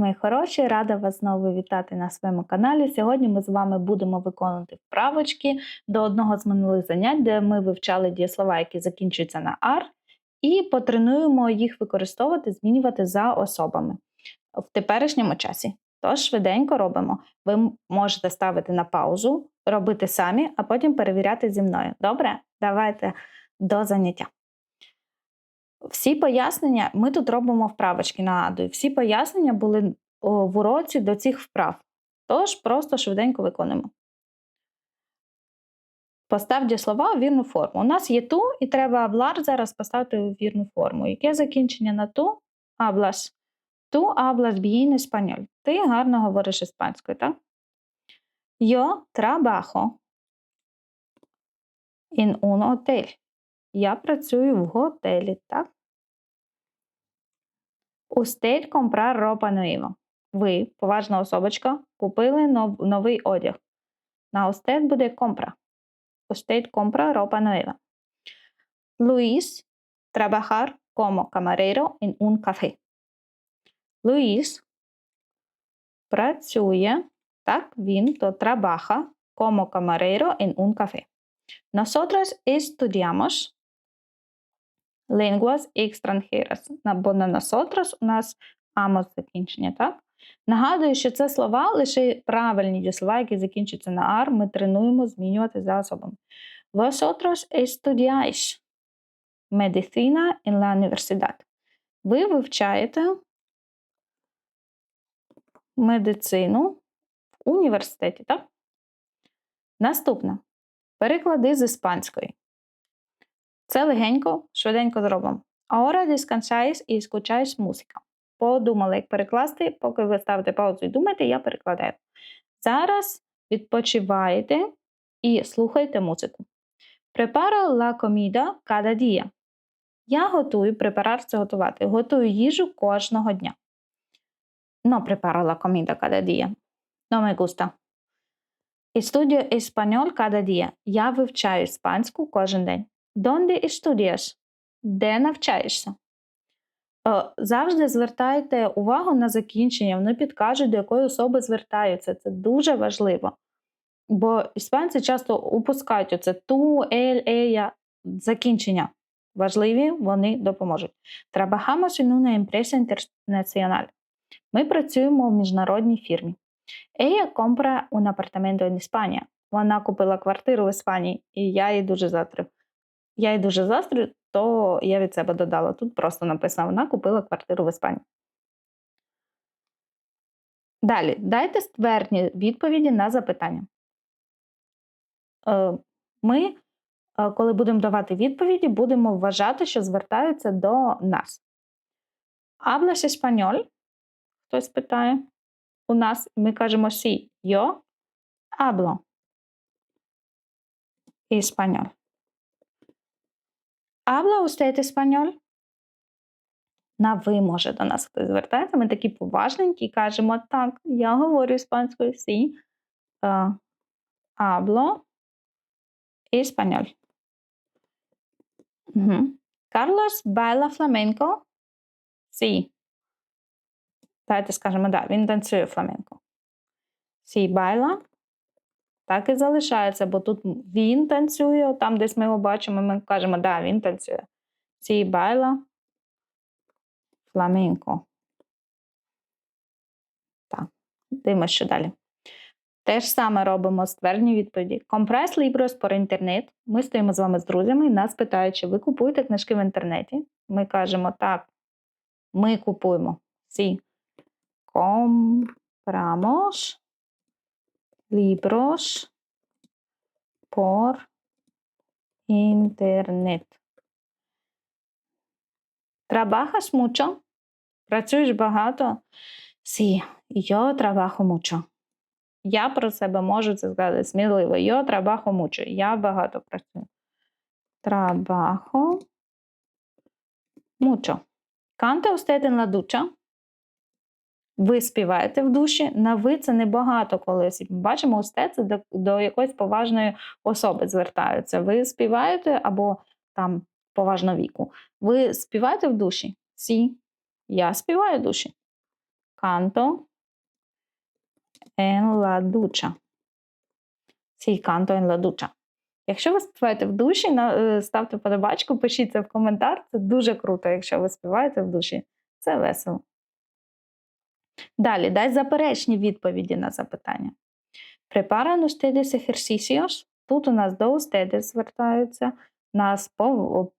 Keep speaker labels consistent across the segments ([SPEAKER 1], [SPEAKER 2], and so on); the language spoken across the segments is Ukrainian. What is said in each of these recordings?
[SPEAKER 1] мої хороші! Рада вас знову вітати на своєму каналі. Сьогодні ми з вами будемо виконувати вправочки до одного з минулих занять, де ми вивчали дієслова, які закінчуються на ар, і потренуємо їх використовувати, змінювати за особами в теперішньому часі. Тож швиденько робимо. Ви можете ставити на паузу, робити самі, а потім перевіряти зі мною. Добре? Давайте до заняття. Всі пояснення, ми тут робимо вправочки, нагадую, всі пояснення були в уроці до цих вправ. Тож просто швиденько виконуємо. Поставте слова у вірну форму. У нас є ту, і треба аблар зараз поставити у вірну форму. Яке закінчення на ту? Аблас. Ту аблас bien español. Ти гарно говориш іспанською, так? Yo trabajo in un hotel. Я працюю в готелі, так? Usted comprar ropa nueva. Ви, поважна особочка, купили нов, новий одяг. На usted буде compra. Usted compra ropa nueva. Luis trabajar como camarero en un café. Luis працює, так, він то trabaja como camarero en un café. Nosotros estudiamos lenguas extranjeras. Бо на nosotros у нас amos закінчення, так? Нагадую, що це слова лише правильні дієслова, які закінчуються на ар, ми тренуємо змінювати за особами. Vosotros estudiáis medicina en la universidad. Ви вивчаєте медицину в університеті, так? Наступне. Переклади з іспанської. Це легенько, швиденько зробимо. Ahora descansáis і escucháis música. Подумали, як перекласти, поки ви ставите паузу і думаєте, я перекладаю. Зараз відпочиваєте і слухайте музику. Preparo la comida cada día. Я готую, препарар це готувати. Готую їжу кожного дня. No preparo la comida cada día. No me gusta. Estudio español cada día. Я вивчаю іспанську кожен день. Donde estudias? Де навчаєшся? Завжди звертайте увагу на закінчення, вони підкажуть, до якої особи звертаються. Це дуже важливо. Бо іспанці часто упускають оце ту, ель, ея, закінчення. Важливі, вони допоможуть. Trabajamos en una empresa. Ми працюємо в міжнародній фірмі. Ella compra un apartamento en España. Вона купила квартиру в Іспанії, і я їй дуже заздрю. Я їй дуже заздрю, то я від себе додала. Тут просто написано: вона купила квартиру в Іспанії. Далі, дайте ствердні відповіді на запитання. Е, ми, е, коли будемо давати відповіді, будемо вважати, що звертаються до нас. Hablas español? Хтось питає. У нас ми кажемо сі. Yo hablo español. Habla usted español? На ви може до нас хтось звертається. Ми такі поважненькі і кажемо так, я говорю іспанською сі. Español. Угу. Carlos baila flamenco? Сі. Давайте скажемо, да, він танцює фламенко. Сі байла. Так і залишається, бо тут він танцює, там десь ми його бачимо, ми кажемо, да, він танцює. Сі байла. Фламенко. Так, дивимося, що далі. Те ж саме робимо ствердні відповіді. Компрес Libros por інтернет. Ми стоїмо з вами з друзями і нас питають, чи ви купуєте книжки в інтернеті. Ми кажемо, так, ми купуємо. Сі compramos libros por internet. ¿Trabajas mucho? Працюєш багато? Sí, yo trabajo mucho. Я про себе можу це сказати сміливо. Yo trabajo mucho. Я багато працюю. Trabajo mucho. Canta usted en la ducha? Ви співаєте в душі, на ви це небагато колись. Бачимо, усте це до, до якоїсь поважної особи звертаються. Ви співаєте або там поважно віку. Ви співаєте в душі? Сі. Я співаю в душі. Canto en la ducha. Сі canto en la ducha. Якщо ви співаєте в душі, е, ставте подобачку, пишіть це в коментар. Це дуже круто, якщо ви співаєте в душі. Це весело. Далі, дай заперечні відповіді на запитання. Preparan ustedes ejercicios? Тут у нас до ustedes звертаються, нас, пов-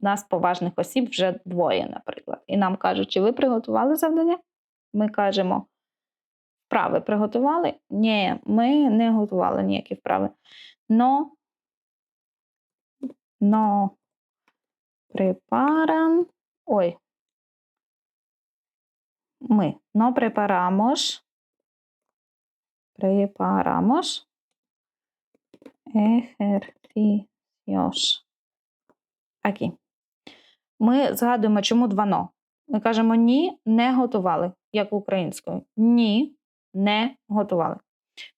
[SPEAKER 1] нас поважних осіб вже двоє, наприклад. І нам кажуть, чи ви приготували завдання? Ми кажемо, вправи приготували? Ні, ми не готували ніякі вправи. Но, но preparan, ой, ми, но preparamos, preparamos ejercicios. Aquí. Ми згадуємо, чому два но. Ми кажемо ні, не готували, як українською. Ні, не готували.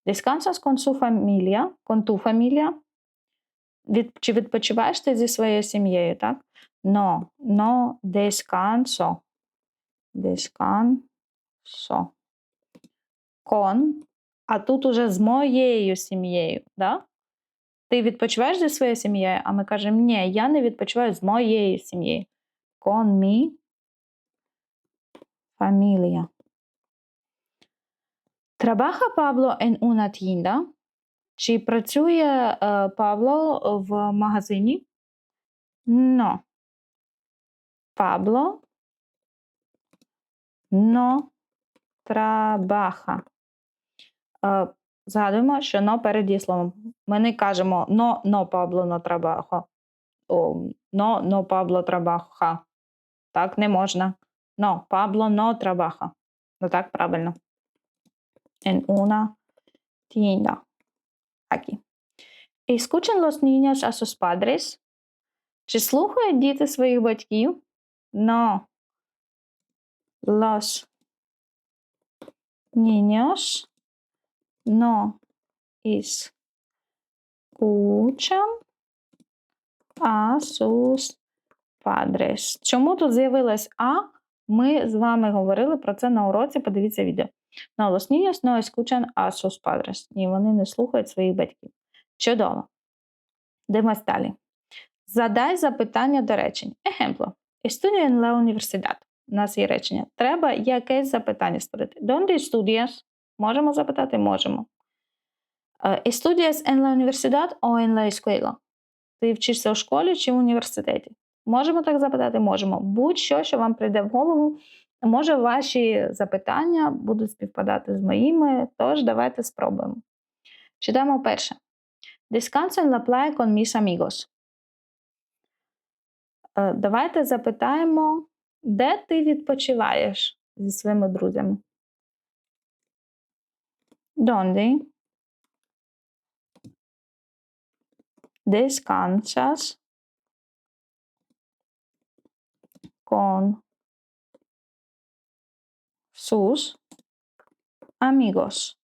[SPEAKER 1] Descansas con su familia, con tu. Від, чи відпочиваєш ти зі своєю сім'єю, так? No, no descanso. Descanso. Con. А тут уже з моєю сім'єю, да? Ти відпочиваєш зі своєю сім'єю, а ми кажемо, ні, я не відпочиваю з моєю сім'єю. Con mi familia. Trabaja Pablo en una tienda? Чи працює е, Павло в магазині? No. Pablo no trabaja. Е, Згадуємо, що но перед дієсловом. Ми не кажемо но, но Пабло no trabaja. О, но, но Пабло trabaja. Так не можна. No, Pablo no trabaja. Ну так правильно. En una tienda. Aquí. Escuchan los niños a sus padres? Чи слухають діти своїх батьків? No. Los niños no escuchan a sus padres. Чому тут з'явилось А? Ми з вами говорили про це на уроці. Подивіться відео. No, los niños no escuchan a sus padres. Ні, вони не слухають своїх батьків. Чудово. Дивимось далі. Задай запитання до речень. Ejemplo. Estudio en la universidad. У нас є речення. Треба якесь запитання створити. Donde estudias? Можемо запитати? Можемо. Е, Estudias en la universidad o en la escuela? Ти вчишся у школі чи в університеті? Можемо так запитати? Можемо. Будь-що, що вам прийде в голову. Може, ваші запитання будуть співпадати з моїми, тож давайте спробуємо. Читаємо перше. Descanso en la playa con mis amigos. Е, Давайте запитаємо, де ти відпочиваєш зі своїми друзями? Donde descansas con sus amigos?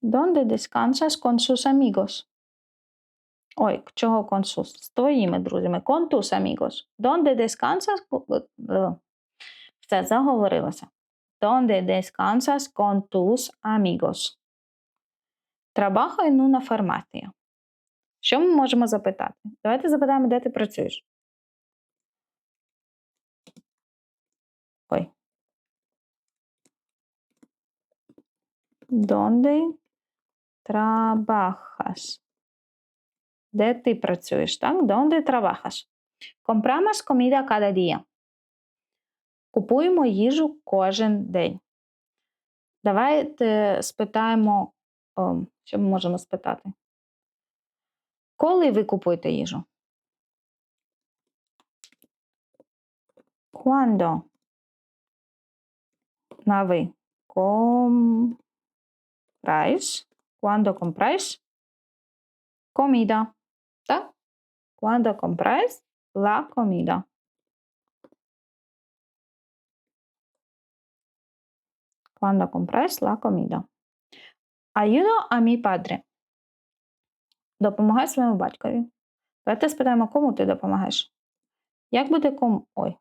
[SPEAKER 1] ¿Dónde descansas con sus amigos? Ой, чого sus? З твоїми друзями. Con tus amigos. ¿Dónde descansas? Е, Все, заговорилося. ¿Dónde descansas con tus amigos? Trabajo en una. Що ми можемо запитати? Давайте запитаємо, де ти працюєш. Ой. ¿Dónde trabajas? Де ти працюєш, так? ¿Dónde trabajas? Compramos comida cada día. Купуємо їжу кожен день. Давайте спитаємо, о, що ми можемо спитати. Коли ви купуєте їжу? Cuando? На ви. Compráis. Cuando compráis comida. Cuando compráis la comida. Cuando compráis la comida. Ayudo a mi padre. Допомагай своєму батькові. Давайте спитаємо, кому ти допомагаєш. Як буде кому. Ой.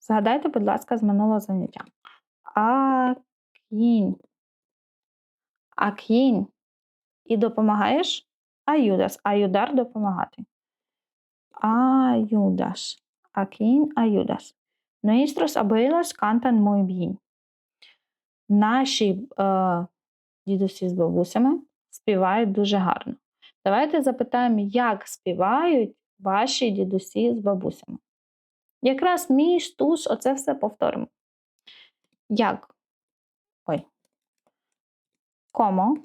[SPEAKER 1] Згадайте, будь ласка, з минулого заняття. А кінь. А кінь. І допомагаєш? Ayudas. Ayudar допомагати. Ayudas. A quién ayudas? Nuestros abuelos cantan muy bien. Наші е, дідусі з бабусями співають дуже гарно. Давайте запитаємо, як співають ваші дідусі з бабусями. Якраз між, туш, оце все повторимо. Як? Ой. Комо?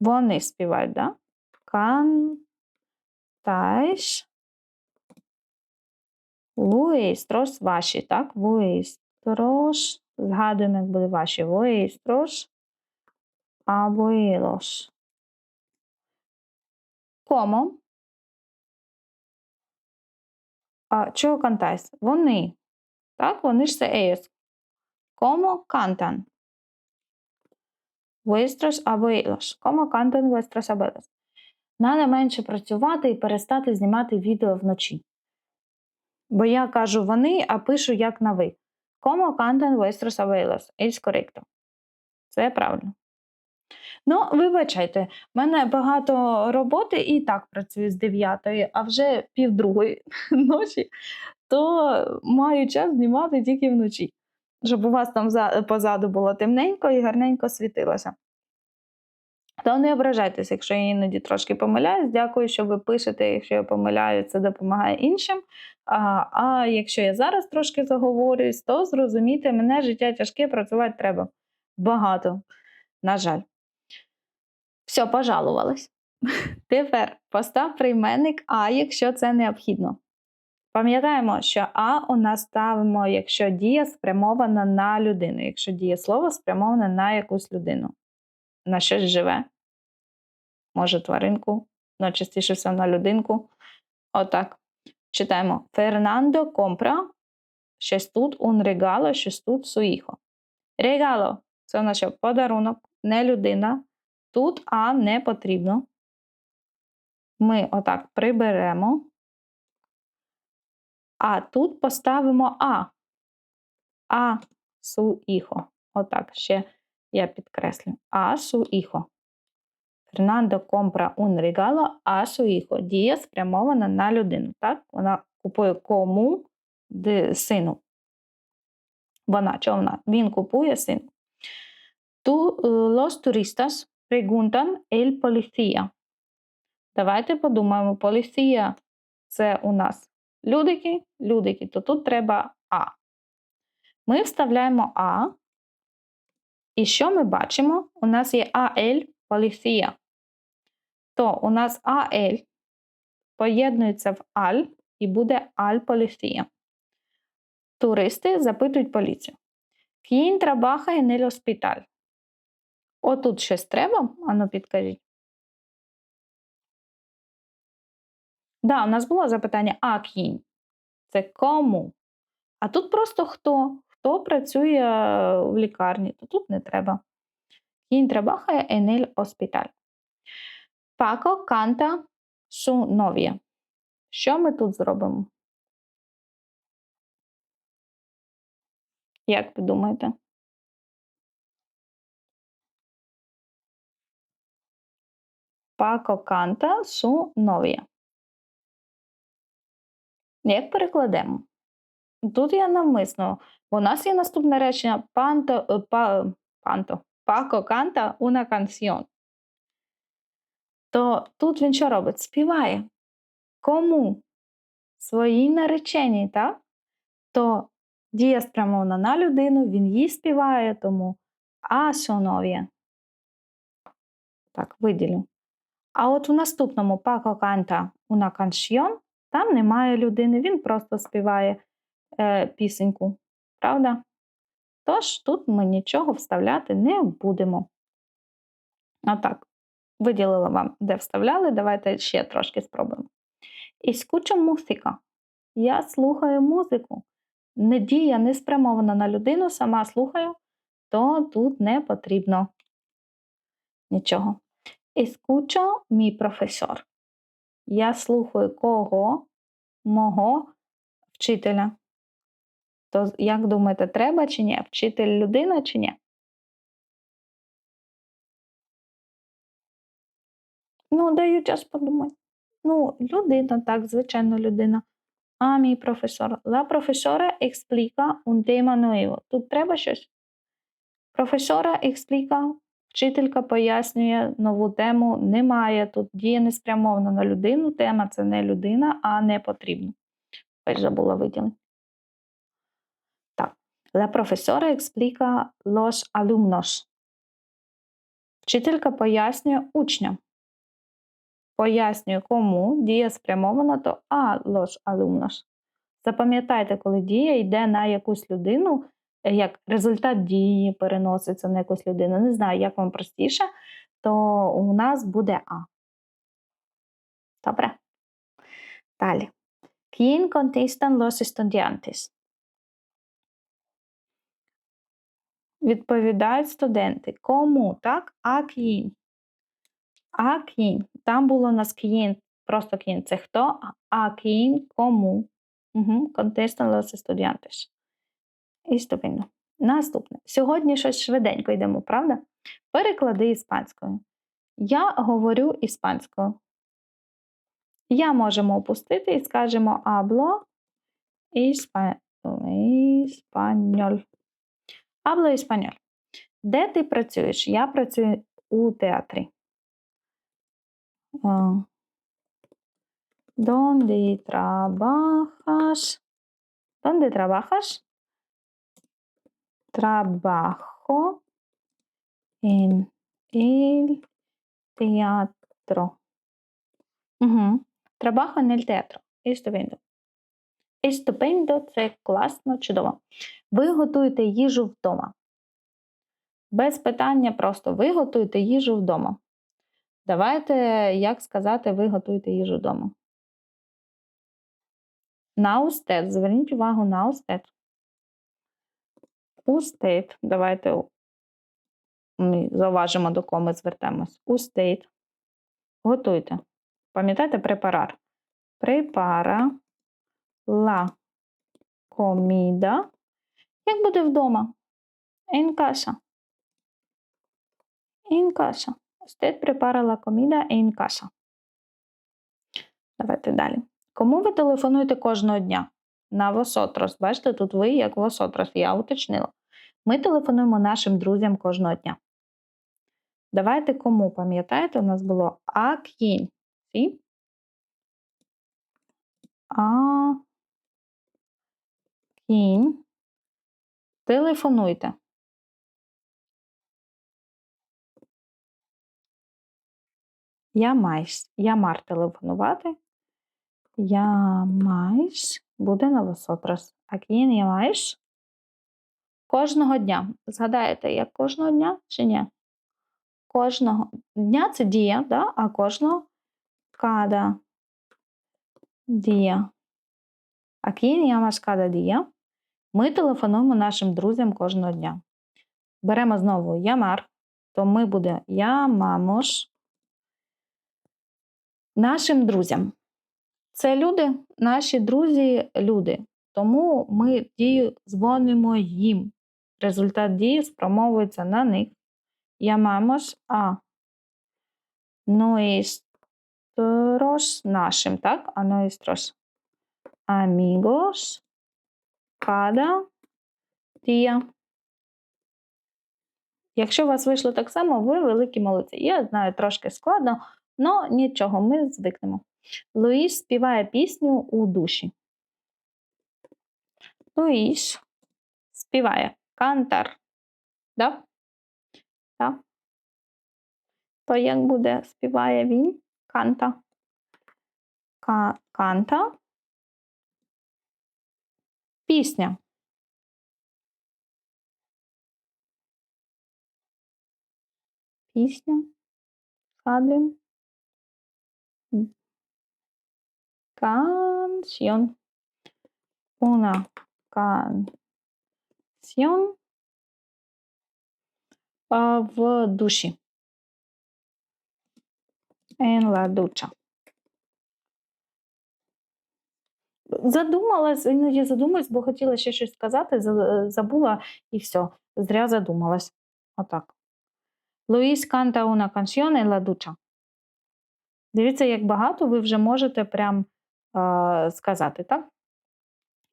[SPEAKER 1] Вони співають, да? Кантайш. Вуїстрос ваші, так? Вуїстрос. Згадуємо, як були ваші. Вуїстрос. Абуїлос. Комо? А чого кантайс? Вони. Так, вони ж це елlos. Комо кантан? Vuestros abuelos. Como cantan vuestros abuelos. Надо менше працювати і перестати знімати відео вночі. Бо я кажу вони, а пишу як на ви. Como cantan vuestros abuelos. Es correcto. Це правильно. Ну, вибачайте, в мене багато роботи і так працюю з 9, а вже півдругої ночі, то маю час знімати тільки вночі щоб у вас там позаду було темненько і гарненько світилося. То не ображайтеся, якщо я іноді трошки помиляюсь. Дякую, що ви пишете, якщо я помиляю, це допомагає іншим. А а якщо я зараз трошки заговорююсь, то зрозумійте, мене життя тяжке, працювати треба багато. На жаль. Все, пожалувалась. Тепер постав прийменник А, якщо це необхідно. Пам'ятаємо, що А у нас ставимо, якщо дія спрямована на людину, якщо дієслово спрямоване на якусь людину, на щось живе, може тваринку, ну частіше все на людинку. Отак. Читаємо: Фернандо компра щось тут un regalo, щось тут hijo. Regalo – це наш подарунок, не людина. Тут А не потрібно. Ми отак приберемо. А тут поставимо А. А су іхо. Отак ще я підкреслю. А су іхо. Фернандо компра un regalo a su hijo. Дія спрямована на людину. Так? Вона купує кому де, сину. Вона чи вона? Він купує сину. Ту, los turistas preguntan el policía. Давайте подумаємо, поліція це у нас Людики, людики, то тут треба А. Ми вставляємо А. І що ми бачимо? У нас є АЛ поліція. То у нас АЛ поєднується в Аль і буде Аль поліція. Туристи запитують поліцію. Кінь трабаха en el hospital. Отут щось треба? Ану, підкажіть. Да, у нас було запитання а кінь. Це кому? А тут просто хто? Хто працює в лікарні, то тут не треба. Кінь трабахає en el Пако канта su novia. Що ми тут зробимо? Як ви думаєте? Пако канта su novia. Як перекладемо? Тут я навмисно, у нас є наступне речення панто, е, па, панто, пако канта una canción. То тут він що робить? Співає. Кому? Своїй нареченій, так? То дія спрямована на людину, він їй співає, тому а сонов'я. Так, виділю. А от у наступному пако канта una canción там немає людини, він просто співає е, пісеньку. Правда? Тож тут ми нічого вставляти не будемо. Отак. Виділила вам, де вставляли, давайте ще трошки спробуємо. Іскуча музика. Я слухаю музику. Недія не спрямована на людину, сама слухаю, то тут не потрібно нічого. Іскуча мій професор. Я слухаю кого? Мого вчителя. То як думаєте, треба чи ні? Вчитель людина чи ні? Ну, даю час подумати. Ну, людина, так, звичайно, людина. А мій професор. La profesora explica un tema nuevo. Тут треба щось? Професора explica, вчителька пояснює нову тему. Немає. Тут дія не спрямована на людину. Тема це не людина, а не потрібно. Ось забула виділити. La profesora explica los alumnos. Вчителька пояснює учням. Пояснює кому дія спрямована, то а los alumnos. Запам'ятайте, коли дія йде на якусь людину, е, як результат дії переноситься на якусь людину. Не знаю, як вам простіше, то у нас буде А. Добре? Далі. ¿Quién contestan los estudiantes? Відповідають студенти. Кому, так? А кінь. А кінь. Там було у нас кінь, просто кінь. Це хто? А кінь кому? Угу. Los estudiantes. І ступінно. Наступне. Сьогодні щось швиденько йдемо, правда? Переклади іспанською. Я говорю іспанською. Я можемо опустити і скажемо ispa- español. Hablo español. Де ти працюєш? Я працюю у театрі. А, ¿Dónde trabajas? ¿Dónde trabajas? Trabajo en el teatro. Угу. Trabajo en el teatro. Estupendo. Estupendo – це класно, чудово. Ви готуєте їжу вдома. Без питання просто ви готуєте їжу вдома. Давайте, як сказати, ви готуєте їжу вдома. На устет. Зверніть увагу на устет. Устет. Давайте ми зауважимо, до кого ми звертаємось. Устет. Готуйте. Пам'ятаєте препарар? Препара la comida. Як буде вдома? En casa. En casa. Usted prepara la comida en casa. Давайте далі. Кому ви телефонуєте кожного дня? На Восотрос. Бачите, тут ви як Восотрос, я уточнила. Ми телефонуємо нашим друзям кожного дня. Давайте кому, пам'ятаєте, у нас було а кінь. А кінь. Телефонуйте. Я майсь. Я мар телефонувати. Я майсь буде на Восотрос. А кінь я майсь кожного дня. Згадаєте, як кожного дня чи ні? Кожного дня це дія, да? а кожного када дія. А я маш када дія. Ми телефонуємо нашим друзям кожного дня. Беремо знову ямар, то ми буде ямамош нашим друзям. Це люди, наші друзі, люди. Тому ми дію дзвонимо їм. Результат дії спромовується на них. Llamamos a nuestros нашим, так? А nuestros amigos cada día. Якщо у вас вийшло так само, ви великі молодці. Я знаю трошки складно, але нічого, ми звикнемо. Луїс співає пісню у душі. Луїс співає кантар. Да? Да? То як буде співає він? Канта. Ка канта. Пісня. Пісня. Згадуємо. Canción. Una canción в душі. En la ducha. Задумалась, іноді задумуюсь, бо хотіла ще щось сказати, забула і все. Зря задумалась. Отак. Луїс канта una canzone la ducha. Дивіться, як багато ви вже можете прям е, сказати, так?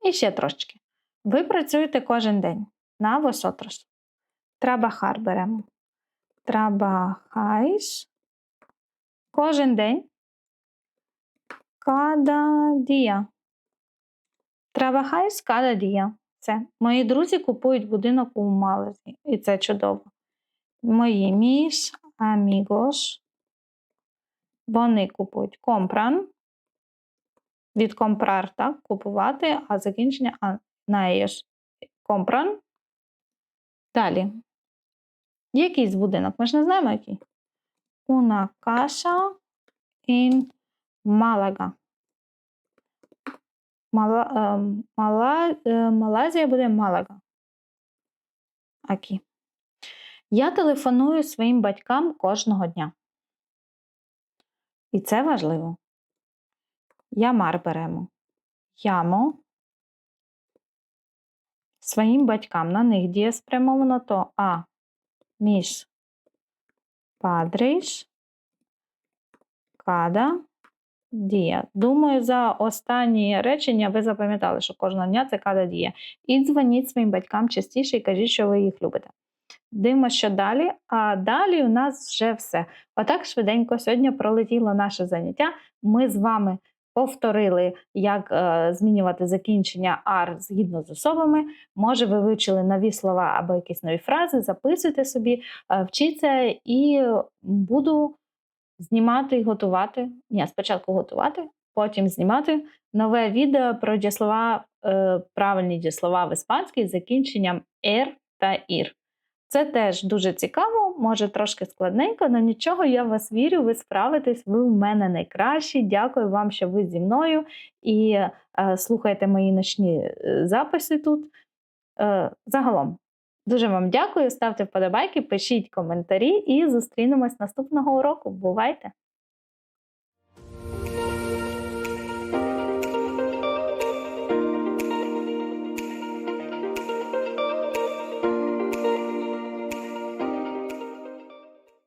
[SPEAKER 1] І ще трошечки. Ви працюєте кожен день на vosotros. Trabajar беремо. Trabajáis кожен день. Cada día. Trabajáis cada día. Це. Мої друзі купують будинок у Малезі. І це чудово. Мої між amigos. Вони купують. Compran. Від comprar, так, купувати, а закінчення а, на ellos. Compran. Далі. Якийсь будинок? Ми ж не знаємо, який. Una casa in Málaga. Мала, Мала, е, Малайзія буде Малага. Акі. Я телефоную своїм батькам кожного дня. І це важливо. Ямар беремо. Ямо своїм батькам. На них діє спрямовано то А. Між падриш. Када. Дія. Думаю, за останні речення ви запам'ятали, що кожного дня це када дія. І дзвоніть своїм батькам частіше і кажіть, що ви їх любите. Дивимося, що далі. А далі у нас вже все. Отак швиденько сьогодні пролетіло наше заняття. Ми з вами повторили, як е, змінювати закінчення ар згідно з особами. Може, ви вивчили нові слова або якісь нові фрази, записуйте собі, е, вчіться і буду знімати і готувати. Ні, спочатку готувати, потім знімати нове відео про дієслова, е, правильні дієслова в іспанській з закінченням «ер» та «ір». Це теж дуже цікаво, може трошки складненько, але нічого, я вас вірю, ви справитесь, ви в мене найкращі. Дякую вам, що ви зі мною і е, слухаєте мої ночні е, записи тут. Е, загалом, дуже вам дякую. Ставте вподобайки, пишіть коментарі і зустрінемось наступного уроку. Бувайте!